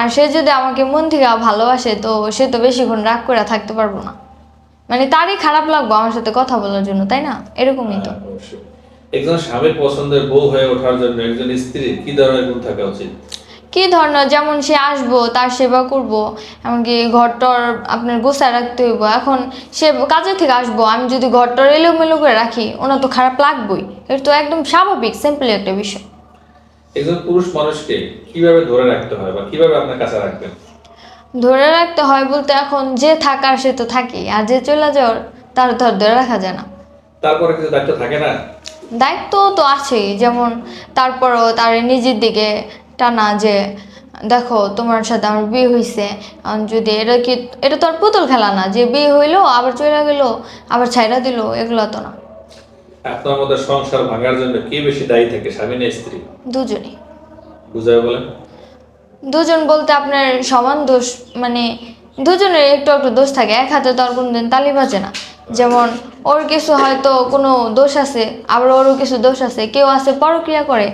আর সে যদি আমাকে মন থেকে ভালোবাসে তো সে তো বেশিক্ষণ রাগ করে থাকতে পারব না। মানে তারই খারাপ লাগবো আমার সাথে কথা বলার জন্য তাই না? এরকমই তো। হ্যাঁ, একজন স্বামীর পছন্দের বউ হয়ে ওঠার জন্য একজন স্ত্রীর কি ধরনের গুণ থাকা উচিত? কি ধরনের? যেমন সে আসব তার সেবা করব এমনকি ঘরটর আপনার গোছায় রাখতে হইব। এখন সে কাজে থেকে আসব আমি যদি ঘরটর এলোমেলো করে রাখি ওনার তো খারাপ লাগবেই। এটা তো একদম স্বাভাবিক সিম্পল একটা বিষয়। একজন পুরুষ মানুষকে কীভাবে ধরে রাখতে হয় বা কীভাবে আপনার কাছে রাখবেন? ধরে রাখতে হয় বলতে এখন যে থাকার সে তো থাকি আর যে চলে যাওয়ার তার আর ধরে রাখা যায় না। তারপরে কিছু দায়িত্ব থাকে না? দায়িত্ব তো আছেই যেমন তারপরও তার নিজের দিকে টানা যে দেখো তোমার সাথে আমার বিয়ে হয়েছে যদি এটা কি এটা তো আর পুতুল খেলা না যে বিয়ে হইল আবার চলে গেলো আবার ছাইরা দিল এগুলো তো না। আপনার মধ্যে সংসার ভাঙার জন্য কে বেশি দায়ী থাকে স্বামী না স্ত্রী? দুজনই। বুঝাবে বলেন? দুজন বলতে আপনার সমান দোষ মানে দুজনের একটু একটু দোষ থাকে এক হাতে তো আর কোনোদিন তালি বাজে না। যেমন ওর কিছু হয়তো কোনো দোষ আছে আবার ওরও কিছু দোষ আছে কেউ আছে পরক্রিয়া করে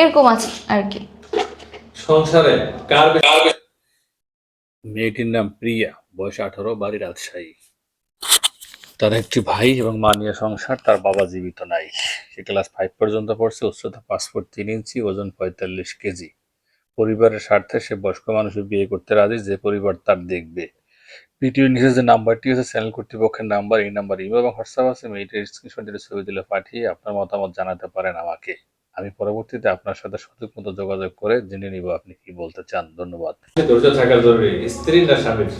এরকম আছে আর কি। সংসারে কার মেয়েটির নাম প্রিয়া বয়স আঠারো বাড়ি রাজশাহী। তার একটি ভাই এবং মা নিয়ে সংসার তার বাবা জীবিত নাই। সে ক্লাস ফাইভ পর্যন্ত পড়ছে উচ্চতা পাঁচ ফুট তিন ইঞ্চি ওজন পঁয়তাল্লিশ কেজি। পরিবারের স্বার্থে সে বয়স্ক মানুষের বিয়ে করতে রাজি যে পরিবার তার দেখবে। ভিডিওর নিচে যে নাম্বারটি আছে চ্যানেল কর্তৃপক্ষের নাম্বার এই নাম্বার ইমেল এবং হোয়াটসঅ্যাপ আছে মেয়েটির স্ক্রিনশট দিয়ে ছবি দিলে পাঠিয়ে আপনার মতামত জানাতে পারেন আমাকে। আমি পরবর্তীতে আপনার সাথে সঠিক মতো যোগাযোগ করে জেনে নিব আপনি কি বলতে চান। ধন্যবাদ। ধৈর্য থাকা জরুরি স্ত্রী না স্বামীর?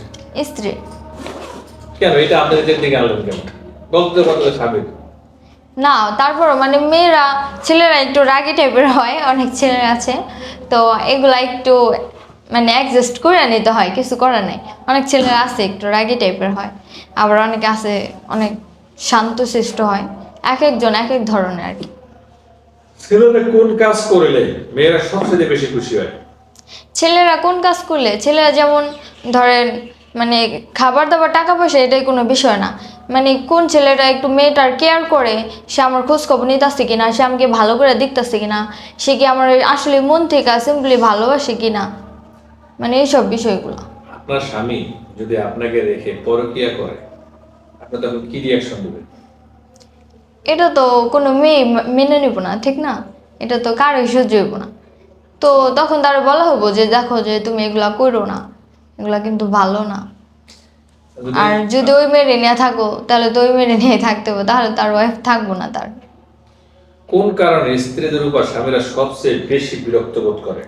স্ত্রী। কেন? এটা আপনাদের দিকে আনলেন কেন? গল্প কথা স্বামীর না তারপরও মানে মেয়েরা ছেলেরা একটু রাগি টাইপের হয় অনেক ছেলেরা আছে। তো এগুলা একটু মানে অ্যাডজাস্ট করে নিতে হয় কিছু করার নেই। অনেক ছেলেরা আছে একটু রাগি টাইপের হয়। আবার অনেকে আছে অনেক শান্তশিষ্ট হয়। এক একজন এক এক ধরনের আর কি। ছেলেরা কোন কাজ করলে মেয়েরা সবচেয়ে বেশি খুশি হয়? ছেলেরা কোন কাজ করলে? ছেলেরা যেমন ধরেন মানে খাবার দাবার টাকা পয়সা এটাই কোনো বিষয় না। মানে কোন ছেলেটা একটু মেয়েটার কেয়ার করে সে আমার খোঁজখবর নিতেছে কিনা সে আমাকে ভালো করে দেখতেছে কিনা সে কি আমার আসলে মন থেকে সিম্পলি ভালোবাসে কিনা? মানে এইসব বিষয়গুলো। আপনার স্বামী যদি আপনাকে রেখে পরকিয়া করে আপনি তখন কি রিয়াকশন দেবেন? এটা তো কোনো মেয়ে মেনে নিব না ঠিক না? এটা তো কারোই সহ্য হইব না। তো তখন তারা বলা হব যে দেখো যে তুমি এগুলা করো না। এগুলা কিন্তু ভালো না। আর যদি ওই মেরে নিয়ে থাকো তাহলে তো ওই মেরে নিয়ে থাকতে হবে তাহলে তার ওয়াইফ থাকব না তার। কোন কারণে স্ত্রীদের উপর স্বামীরা সবচেয়ে বেশি বিরক্ত বোধ করে?